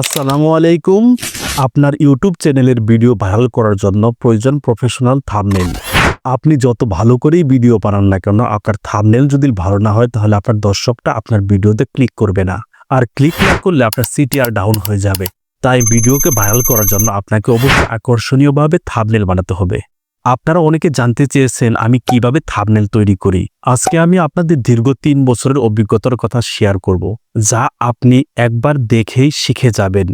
আসসালামু আলাইকুম। আপনার ইউটিউব চ্যানেলের ভিডিও ভাইরাল করার জন্য প্রয়োজন প্রফেশনাল থামনেল আপনি যত ভালো করেই ভিডিও বানান না কেন, আপনার থামনেল যদি ভালো না হয়, তাহলে আপনার দর্শকটা আপনার ভিডিওতে ক্লিক করবে না। আর ক্লিক না করলে আপনার সিটিআর ডাউন হয়ে যাবে। তাই ভিডিওকে ভাইরাল করার জন্য আপনাকে অবশ্যই আকর্ষণীয়ভাবে থামনেল বানাতে হবে। আপনারা অনেকে জানতে চেয়েছেন আমি কীভাবে থাবনেল তৈরি করি। আজকে আমি আপনাদের দীর্ঘ তিন বছরের অভিজ্ঞতার কথা শেয়ার করব, যা আপনি একবার দেখেই শিখে যাবেন।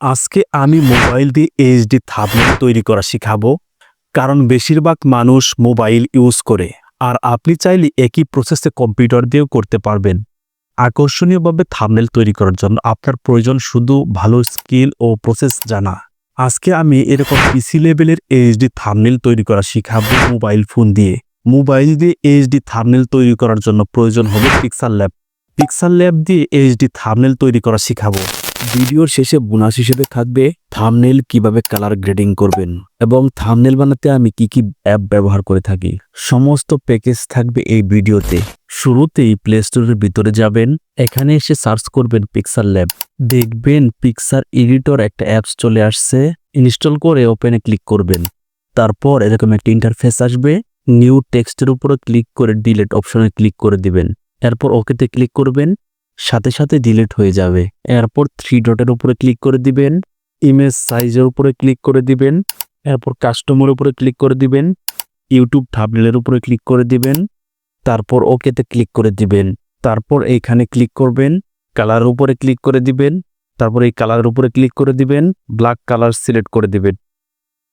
আজকে আমি মোবাইল দিয়ে এইচডি থাবনেল তৈরি করা শিখাবো, কারণ বেশিরভাগ মানুষ মোবাইল ইউজ করে, আর আপনি চাইলে একই প্রসেসে কম্পিউটার দিয়েও করতে পারবেন। আকর্ষণীয়ভাবে থামনেল তৈরি করার জন্য আপনার প্রয়োজন শুধু ভালো স্কিল ও প্রসেস জানা। আজকে আমি এরকম পিসি লেভেলের এইচডি থামনেল তৈরি করা শিখাবো মোবাইল ফোন দিয়ে। মোবাইল দিয়ে এইচডি থামনেল তৈরি করার জন্য প্রয়োজন হবে পিক্সার ল্যাব পিক্সার ল্যাব দিয়ে এইচডি থামনেল তৈরি করা শিখাবো। ভিডিওর শেষে বোনাস হিসেবে থাকবে থামনেল কীভাবে কালার গ্রেডিং করবেন এবং থামনেল বানাতে আমি কি কি অ্যাপ ব্যবহার করে থাকি। সমস্ত প্যাকেজ থাকবে এই ভিডিওতে। শুরুতেই প্লে স্টোরের ভিতরে যাবেন, এখানে এসে সার্চ করবেন পিক্সার ল্যাব দেখবেন পিক্সার এডিটর একটা অ্যাপস চলে আসছে, ইনস্টল করে ওপেনে ক্লিক করবেন। তারপর এরকম একটা ইন্টারফেস আসবে নিউ টেক্সটের উপরে ক্লিক করে ডিলেট অপশনে ক্লিক করে দিবেন। এরপর ওকেতে ক্লিক করবেন সাথে সাথে ডিলিট হয়ে যাবে। এরপর থ্রি ডটের উপরে ক্লিক করে দিবেন ইমেজ সাইজের উপরে ক্লিক করে দিবেন, এরপর কাস্টমের উপরে ক্লিক করে দিবেন ইউটিউব থাবনেলের উপরে ক্লিক করে দিবেন, তারপর ওকেতে ক্লিক করে দিবেন। তারপর এইখানে ক্লিক করবেন কালার উপরে ক্লিক করে দিবেন, তারপর এই কালারের উপরে ক্লিক করে দিবেন ব্ল্যাক কালার সিলেক্ট করে দিবেন।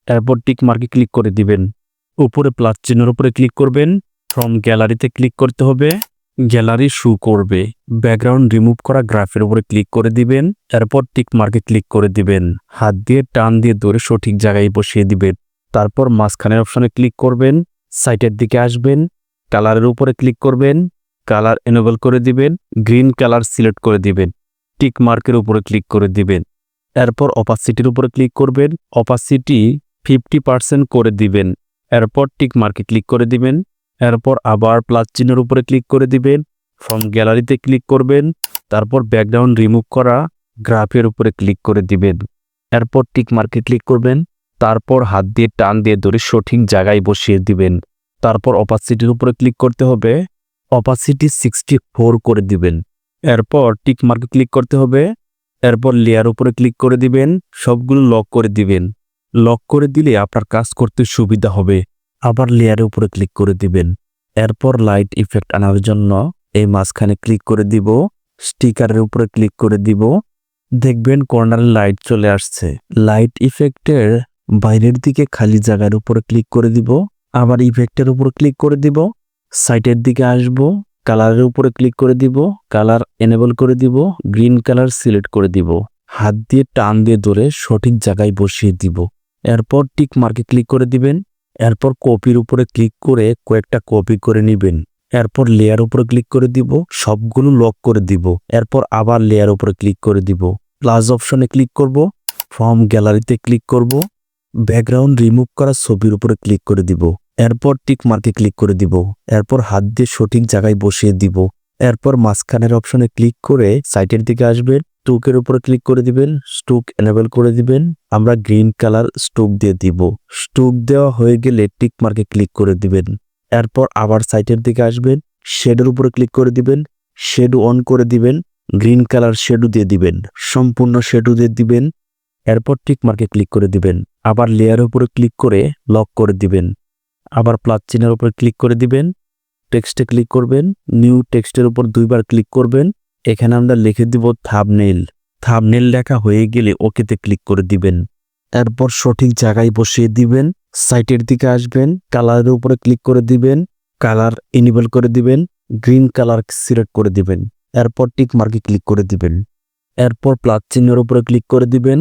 এরপর টিক মার্কে ক্লিক করে দিবেন। উপরে প্লাস চিহ্নের উপরে ক্লিক করবেন ফ্রম গ্যালারিতে ক্লিক করতে হবে। গ্যালারি শু করবে। ব্যাকগ্রাউন্ড রিমুভ করা গ্রাফের উপরে ক্লিক করে দিবেন। এরপর টিক মার্কে ক্লিক করে দিবেন। হাত দিয়ে টান দিয়ে ধরে সঠিক জায়গায় বসিয়ে দিবেন। তারপর মাঝখানের অপশনে ক্লিক করবেন। সাইটের দিকে আসবেন। কালারের উপরে ক্লিক করবেন। কালার এনেবল করে দিবেন। গ্রিন কালার সিলেক্ট করে দিবেন। টিক মার্কের উপরে ক্লিক করে দিবেন। এরপর অপাসিটির উপরে ক্লিক করবেন। অপাসিটি ফিফটি পার্সেন্ট করে দিবেন। এরপর টিক মার্কে ক্লিক করে দিবেন। এরপর আবার প্লাস চিহ্নের উপরে ক্লিক করে দিবেন ফ্রম গ্যালারিতে ক্লিক করবেন, তারপর ব্যাকগ্রাউন্ড রিমুভ করা গ্রাফের উপরে ক্লিক করে দিবেন। এরপর টিক মার্কে ক্লিক করবেন, তারপর হাত দিয়ে টান দিয়ে ধরে সঠিক জায়গায় বসিয়ে দিবেন। তারপর অপাসিটির উপরে ক্লিক করতে হবে অপাসিটি সিক্সটি ফোর করে দিবেন। এরপর টিক মার্কে ক্লিক করতে হবে, এরপর লেয়ার উপরে ক্লিক করে দিবেন, সবগুলো লক করে দিবেন। লক করে দিলে আপনার কাজ করতে সুবিধা হবে। আবার লেয়ারের উপরে ক্লিক করে দিবেন। এরপর লাইট ইফেক্ট আনার জন্য এই মাঝখানে ক্লিক করে দিব স্টিকারের উপরে ক্লিক করে দিব। দেখবেন কর্নারে লাইট চলে আসছে। লাইট ইফেক্টের বাইরের দিকে খালি জায়গার উপরে ক্লিক করে দিব, আবার ইফেক্টের উপর ক্লিক করে দিব। সাইটের দিকে আসব কালারের উপরে ক্লিক করে দিব কালার এনেবল করে দিব গ্রিন কালার সিলেক্ট করে দিব। হাত দিয়ে টান দিয়ে ধরে সঠিক জায়গায় বসিয়ে দিব। এরপর টিক মার্কে ক্লিক করে দিবেন। এরপর কপির উপরে ক্লিক করে কয়েকটা কপি করে নেবেন। এরপর লেয়ার উপরে ক্লিক করে দিব, সবগুলো লক করে দিব। এরপর আবার লেয়ার উপরে ক্লিক করে দিব। প্লাস অপশনে ক্লিক করব ফর্ম গ্যালারিতে ক্লিক করব ব্যাকগ্রাউন্ড রিমুভ করা ছবির উপরে ক্লিক করে দিব। এরপর টিক মার্কে ক্লিক করে দিব। এরপর হাত দিয়ে সঠিক জায়গায় বসিয়ে দিব। এরপর মাঝখানের অপশনে ক্লিক করে সাইটের দিকে আসবেন। স্টুকের উপরে ক্লিক করে দিবেন স্টুক এনেবল করে দিবেন। আমরা গ্রিন কালার স্টুক দিয়ে দিব। স্টুক দেওয়া হয়ে গেলে টিক মার্কে ক্লিক করে দিবেন। এরপর আবার সাইটের দিকে আসবেন শেডের উপরে ক্লিক করে দিবেন শেডু অন করে দিবেন গ্রিন কালার শেডু দিয়ে দিবেন, সম্পূর্ণ শেডু দিয়ে দিবেন। এরপর টিক মার্কে ক্লিক করে দিবেন। আবার লেয়ারের উপরে ক্লিক করে লক করে দিবেন। আবার প্লাস চিহ্নের উপরে ক্লিক করে দিবেন। টেক্সটে ক্লিক করবেন নিউ টেক্সটের উপর দুইবার ক্লিক করবেন। এখানে আমরা লিখে দিব থাবনেল। থাবনেল লেখা হয়ে গেলে ওকেতে ক্লিক করে দিবেন। এরপর সঠিক জায়গায় বসিয়ে দিবেন। সাইটের দিকে আসবেন। কালারের উপরে ক্লিক করে দিবেন। কালার ইনেবল করে দিবেন। গ্রিন কালার সিলেক্ট করে দিবেন। এরপর টিক মার্কে ক্লিক করে দিবেন। এরপর প্লাস চিহ্নের উপরে ক্লিক করে দিবেন।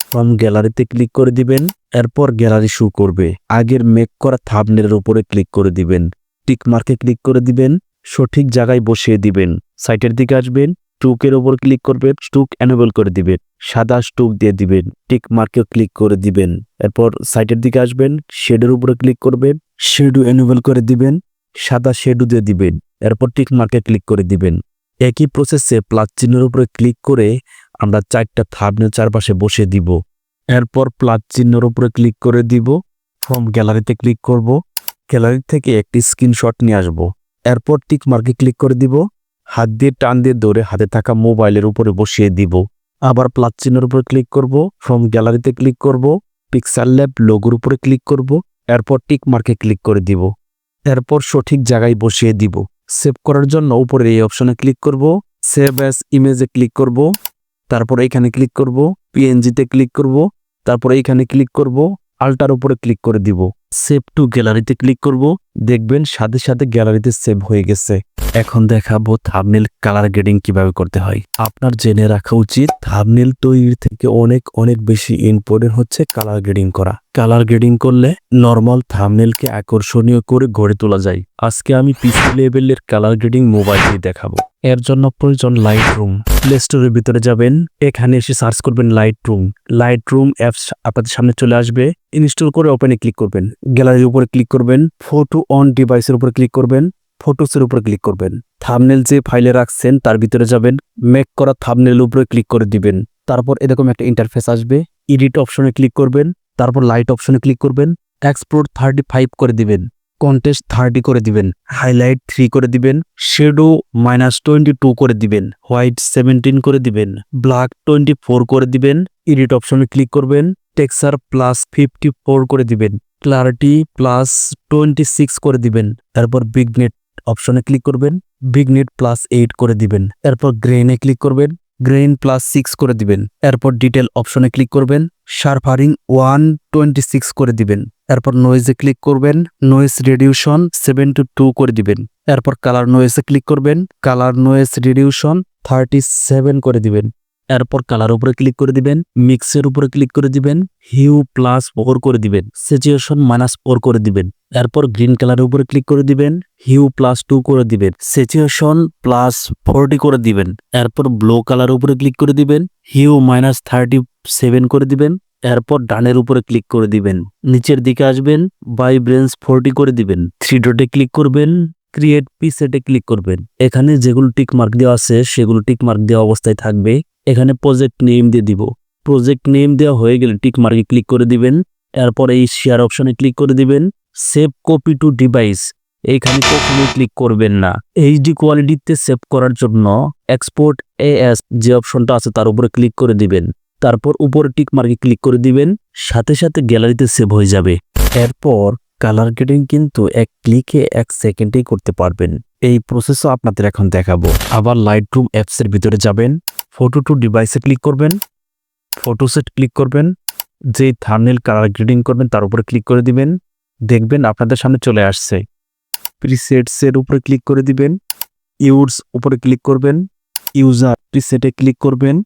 ফ্রম গ্যালারিতে ক্লিক করে দিবেন। এরপর গ্যালারি শু করবে। আগের মেক করা থাবনেলের উপরে ক্লিক করে দিবেন। টিক মার্কে ক্লিক করে দিবেন। সঠিক জায়গায় বসিয়ে দিবেন। সাইটের দিকে আসবেন স্টুকের ওপর ক্লিক করবেন স্টুক এনেবল করে দিবেন, সাদা স্টুক দিয়ে দিবেন, টিক মার্কেও ক্লিক করে দিবেন। এরপর সাইটের দিকে আসবেন, শেডের উপরে ক্লিক করবেন, শেডু এনেবল করে দিবেন, সাদা শেডু দিয়ে দিবেন, এরপর টিক মার্কে ক্লিক করে দিবেন। একই প্রসেসে প্লাস চিহ্নের উপরে ক্লিক করে আমরা চারটা থাবনেল চারপাশে বসে দিব। এরপর প্লাস চিহ্নের উপরে ক্লিক করে দিব ফ্রম গ্যালারিতে ক্লিক করব গ্যালারি থেকে একটি স্ক্রিনশট নিয়ে আসব। এরপর টিক মার্কে ক্লিক করে দিব হাত দিয়ে টান দিয়ে ধরে হাতে থাকা মোবাইলের উপরে বসিয়ে দিব। আবার প্লাস চিহ্নের উপরে ক্লিক করব ফ্রম গ্যালারিতে ক্লিক করব পিক্সাল ল্যাব লোগোর উপরে ক্লিক করব, এরপর টিক মার্কে ক্লিক করে দিব। এরপর সঠিক জায়গায় বসিয়ে দিব। সেভ করার জন্য উপরে এই অপশনে ক্লিক করব সেভ অ্যাস ইমেজে ক্লিক করব, তারপর এখানে ক্লিক করব পিএনজিতে ক্লিক করব, তারপর এইখানে ক্লিক করব আল্টার উপরে ক্লিক করে দিব। সেভ টু গ্যালারিতে ক্লিক করব দেখবেন সাথে সাথে গ্যালারিতে সেভ হয়ে গেছে। এখন দেখাবো থাবনেল কালার গ্রেডিং কীভাবে করতে হয়। আপনার জেনে রাখা উচিত থাবনেল তৈরির থেকে অনেক অনেক বেশি ইম্পর্টেন্ট হচ্ছে কালার গ্রেডিং করা। কালার গ্রেডিং করলে নর্মাল থাবনেলকে আকর্ষণীয় করে গড়ে তোলা যায়। আজকে আমি পিসি লেভেলের কালার গ্রেডিং মোবাইল দিয়ে দেখাবো। এর জন্য প্রয়োজন লাইট রুম প্লে স্টোরের ভিতরে যাবেন, এখানে এসে সার্চ করবেন Lightroom Lightroom apps আপনাদের সামনে চলে আসবে। ইনস্টল করে ওপেনে ক্লিক করবেন। গ্যালারির উপরে ক্লিক করবেন ফটো অন ডিভাইসের উপরে ক্লিক করবেন ফটোসের উপরে ক্লিক করবেন। থামনেল যে ফাইলে রাখছেন, তার ভিতরে যাবেন মেক করা থামনেল উপরে ক্লিক করে দিবেন। তারপর এরকম একটা ইন্টারফেস আসবে এডিট অপশনে ক্লিক করবেন, তারপর লাইট অপশনে ক্লিক করবেন এক্সপোর্ট থার্টি ফাইভ করে দিবেন কন্টেস্ট থার্টি করে দিবেন হাইলাইট থ্রি করে দিবেন শেডো মাইনাস টোয়েন্টি টু করে দিবেন হোয়াইট সেভেন্টিন করে দিবেন ব্ল্যাক টোয়েন্টি ফোর করে দিবেন এডিট অপশনে ক্লিক করবেন টেক্সার প্লাস ফিফটি ফোর করে দিবেন। ক্লারিটি প্লাস টোয়েন্টি সিক্স করে দিবেন। তারপর বিগনেট অপশনে ক্লিক করবেন। বিগনেট প্লাস এইট করে দিবেন। এরপর গ্রেনে ক্লিক করবেন। গ্রেইন প্লাস সিক্স করে দিবেন। এরপর ডিটেল অপশনে ক্লিক করবেন। শার্পারিং ওয়ান টোয়েন্টি সিক্স করে দিবেন। এরপর নয়েজে ক্লিক করবেন। Noise reduction seven two two করে দিবেন। এরপর কালার নয়েজে ক্লিক করবেন। Colour noise reduction thirty seven করে দিবেন। এরপর কালার উপরে ক্লিক করে দিবেন মিক্সের উপরে ক্লিক করে দিবেন হিউ প্লাস ফোর করে দিবেন সিচুয়েশন মাইনাস ফোর করে দিবেন। এরপর গ্রিন কালারের উপরে ক্লিক করে দিবেন হিউ প্লাস টু করে দিবেন সিচুয়েশন প্লাস ফোরটি করে দিবেন। এরপর ব্লু কালার উপরে ক্লিক করে দিবেন হিউ মাইনাস থার্টি সেভেন করে দিবেন। এরপর ডানের উপরে ক্লিক করে দিবেন, নিচের দিকে আসবেন বাই ভাইব্রেন্স ফোরটি করে দিবেন। থ্রি ডটে ক্লিক করবেন ক্রিয়েট পিসেটে ক্লিক করবেন। এখানে যেগুলো টিক মার্ক দেওয়া আছে, সেগুলো টিক মার্ক দেওয়া অবস্থায় থাকবে। এখানে প্রজেক্ট নেম দিয়ে দিব। প্রজেক্ট নেম দেওয়া হয়ে গেলে টিক মার্কে ক্লিক করে দিবেন। এরপর এই শেয়ার অপশনে ক্লিক করে দিবেন। সেভ কপি টু ডিভাইস এইখানে কখনোই ক্লিক করবেন না। এইচডি কোয়ালিটিতে সেভ করার জন্য এক্সপোর্ট এএস যে অপশনটা আছে তার উপরে ক্লিক করে দিবেন। তারপর উপরে টিক মার্কে ক্লিক করে দিবেন। সাথে সাথে গ্যালারিতে সেভ হয়ে যাবে। এরপর কালার গ্রেডিং কিন্তু এক ক্লিকে এক সেকেন্ডেই করতে পারবেন। এই প্রসেসও আপনাদের এখন দেখাবো। আবার লাইট রুম অ্যাপসের ভিতরে যাবেন। ফটো টু ডিভাইসে ক্লিক করবেন ফটোসেট ক্লিক করবেন, যেই থার্নেল কালার গ্রেডিং করবেন তার উপরে ক্লিক করে দিবেন, দেখবেন আপনাদের সামনে চলে আসছে। প্রিসেটসের উপরে ক্লিক করে দিবেন ইউজ উপরে ক্লিক করবেন ইউজার প্রিসেটে ক্লিক করবেন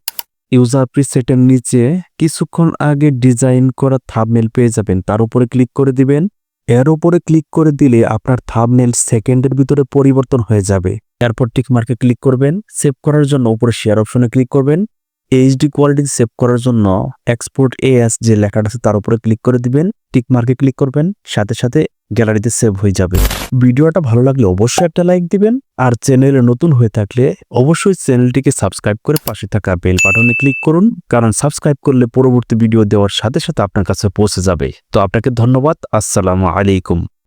ইউজার প্রিসেটের নিচে কিছুক্ষণ আগে ডিজাইন করা থাবনেল পেয়ে যাবেন, তার উপরে ক্লিক করে দিবেন, এর উপরে ক্লিক করে দিলে আপনার থাবনেল সেকেন্ডের ভিতরে পরিবর্তন হয়ে যাবে। এরপর টিক মার্কে ক্লিক করবেন সেভ করার জন্য উপরে শেয়ার অপশনে ক্লিক করবেন। এইচডি কোয়ালিটি সেভ করার জন্য এক্সপোর্ট এএস যে লেখাটা আছে তার উপরে ক্লিক করে দিবেন টিক মার্কে ক্লিক করবেন, সাথে সাথে গ্যালারিতে সেভ হয়ে যাবে। ভিডিওটা ভালো লাগলে অবশ্যই একটা লাইক দিবেন, আর চ্যানেলে নতুন হয়ে থাকলে অবশ্যই চ্যানেলটিকে সাবস্ক্রাইব করে পাশে থাকা বেল বাটনে ক্লিক করুন, কারণ সাবস্ক্রাইব করলে পরবর্তী ভিডিও দেওয়ার সাথে সাথে আপনার কাছে পৌঁছে যাবে। তো আপনাকে ধন্যবাদ, আসসালামু আলাইকুম।